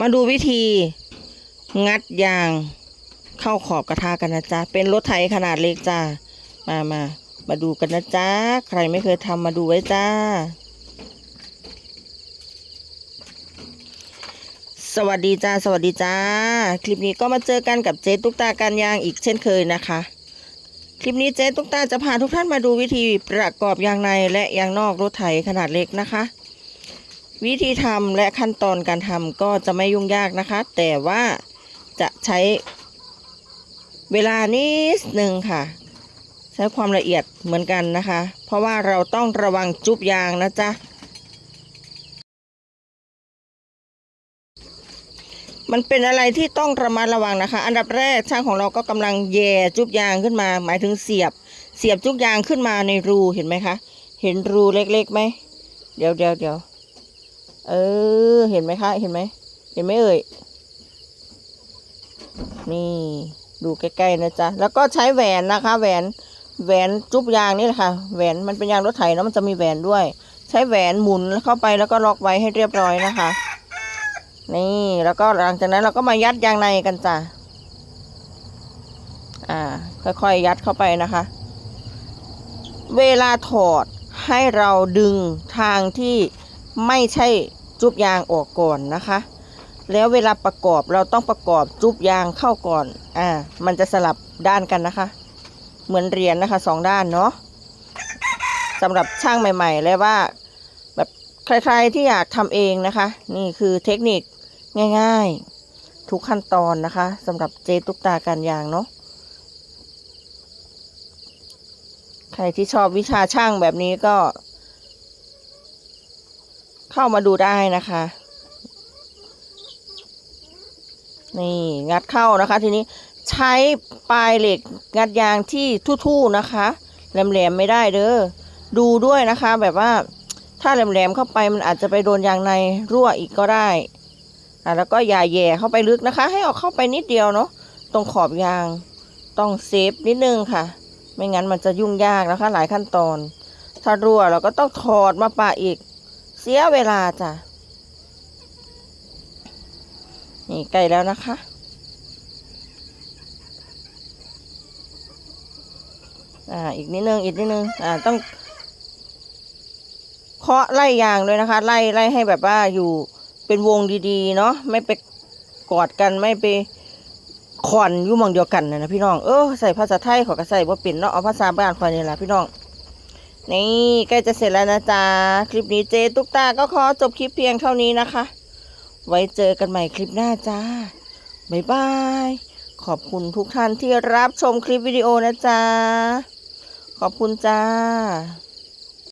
มาดูวิธี งัดยางเข้าขอบกระทะกันนะจ๊ะ เป็นรถไถขนาดเล็กจ้ามามา มาดูกันนะจ๊ะ ใครไม่เคยทำมาดูไว้จ้า สวัสดีจ้า สวัสดีจ้า คลิปนี้ก็มาเจอกันกับเจ๊ตุ๊กตาการยางอีกเช่นเคยนะคะ คลิปนี้เจ๊ตุ๊กตาจะพาทุกท่านมาดูวิธีประกอบยางในและยางนอกรถไถขนาดเล็กนะคะ วิธีทำและขั้นตอนการทำก็จะไม่ยุ่งยากนะคะ แต่ว่าจะใช้เวลานิดหนึ่งค่ะ ใช้ความละเอียดเหมือนกันนะคะ เพราะว่าเราต้องระวังจุบยางนะจ๊ะมันเป็นอะไรที่ต้องระมัดระวังนะคะ อันดับแรกช่างของเราก็กำลังแย่จุบยางขึ้นมา หมายถึงเสียบ เสียบจุบยางขึ้นมาในรูเห็นไหมคะ เห็นรูเล็กๆไหมเดี๋ยวเดี๋ยวเดี๋ยว เออ เห็นไหมคะ เห็นไหม เห็นไหมเอ่ย นี่ ดูใกล้ๆนะจ๊ะ แล้วก็ใช้แหวนนะคะ แหวน แหวนจุบยางนี่แหละค่ะ แหวนมันเป็นยางรถไถเนอะมันจะมีแหวนด้วย ใช้แหวนหมุนเข้าไปแล้วก็ล็อกไว้ให้เรียบร้อยนะคะ นี่ แล้วก็หลังจากนั้นเราก็มายัดยางในกันจ้ะ อ่า ค่อยๆยัดเข้าไปนะคะ เวลาถอดให้เราดึงทางที่ ไม่ใช่จุบยางออกก่อนนะคะ แล้วเวลาประกอบเราต้องประกอบจุบยางเข้าก่อน อ่า มันจะสลับด้านกันนะคะ เหมือนเหรียญนะคะสองด้านเนาะสำหรับช่างใหม่ ๆ และว่า แบบใครๆที่อยากทำเองนะคะ นี่คือเทคนิคง่ายๆ ทุกขั้นตอนนะคะสำหรับเจตุกตาการยางเนาะใครที่ชอบวิชาช่างแบบนี้ก็ เข้ามาดูได้นะคะ นี่งัดเข้านะคะ ทีนี้ใช้ปลายเหล็กงัดยางที่ทู่ๆนะคะ แหลมๆไม่ได้เด้อดูด้วยนะคะ แบบว่าถ้าแหลมๆเข้าไปมันอาจจะไปโดนยางในรั่วอีกก็ได้อะแล้วก็อย่าแย่เข้าไปลึกนะคะ ให้เอาเข้าไปนิดเดียวเนาะตรงขอบยางต้องเซฟนิดนึงค่ะ ไม่งั้นมันจะยุ่งยากนะคะ หลายขั้นตอน ถ้ารั่วเราก็ต้องถอดมาปะอีก เสียเวลาจ้ะ นี่ใกล้แล้วนะคะ อ่า อีกนิดนึง อีกนิดนึง อ่า ต้องเคาะไล่ยางด้วยนะคะ ไล่ไล่ให้แบบว่าอยู่เป็นวงดีๆ เนาะ ไม่ไปกอดกัน ไม่ไปขอนอยู่หมองเดียวกันนะนะพี่น้อง เออใส่ภาษาไทยขอกระใส่ว่าเป็นเนาะ เอาภาษาบ้านคอยนี่แหละพี่น้อง นี่ใกล้จะเสร็จแล้วนะจ๊ะ คลิปนี้เจตุ๊กตาก็ขอจบคลิปเพียงเท่านี้นะคะ ไว้เจอกันใหม่คลิปหน้าจ้าบ๊ายบาย ขอบคุณทุกท่านที่รับชมคลิปวิดีโอนะจ๊ะ ขอบคุณจ้า